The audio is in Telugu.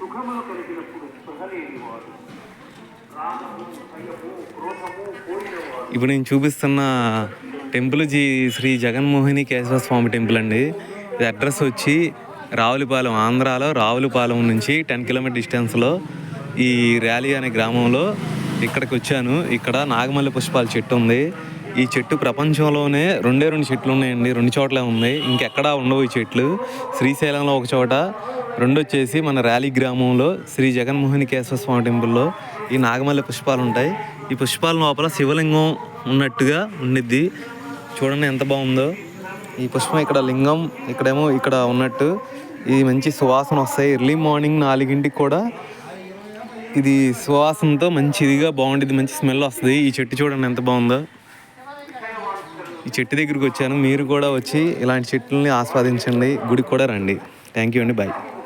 సుఖములు కలిగినప్పుడు స్పృహలేనివాడు ఇప్పుడు నేను చూపిస్తున్న టెంపుల్ జీ శ్రీ జగన్మోహిని కేశవ స్వామి టెంపుల్ అండి. ఇది అడ్రస్ వచ్చి రావులపాలెం ఆంధ్రాలో రావులపాలెం నుంచి టెన్ కిలోమీటర్ డిస్టెన్స్లో ఈ ర్యాలీ అనే గ్రామంలో ఇక్కడికి వచ్చాను. ఇక్కడ నాగమల్లి పుష్పాల చెట్టు ఉంది. ఈ చెట్టు ప్రపంచంలోనే రెండే రెండు చెట్లు ఉన్నాయండి. రెండు చోట్ల ఉన్నాయి. ఇంకెక్కడా ఉండవు ఈ చెట్లు. శ్రీశైలంలో ఒక చోట. రెండు వచ్చేసి మన ర్యాలీ గ్రామంలో శ్రీ జగన్మోహన్ కేశవ స్వామి టెంపుల్లో ఈ నాగమల్లి పుష్పాలు ఉంటాయి. ఈ పుష్పాల లోపల శివలింగం ఉన్నట్టుగా ఉండిద్ది. చూడండి ఎంత బాగుందో. ఈ పుష్పం ఇక్కడ లింగం ఇక్కడేమో ఇక్కడ ఉన్నట్టు. ఇది మంచి సువాసన వస్తాయి. ఎర్లీ మార్నింగ్ నాలుగింటికి కూడా ఇది సువాసనతో మంచిదిగా బాగుంటుంది మంచి స్మెల్ వస్తుంది. ఈ చెట్టు చూడండి ఎంత బాగుందో. ఈ చెట్టు దగ్గరికి వచ్చాను. మీరు కూడా వచ్చి ఇలాంటి చెట్లని ఆస్వాదించండి. గుడికి కూడా రండి. థ్యాంక్ యూ అండి. బాయ్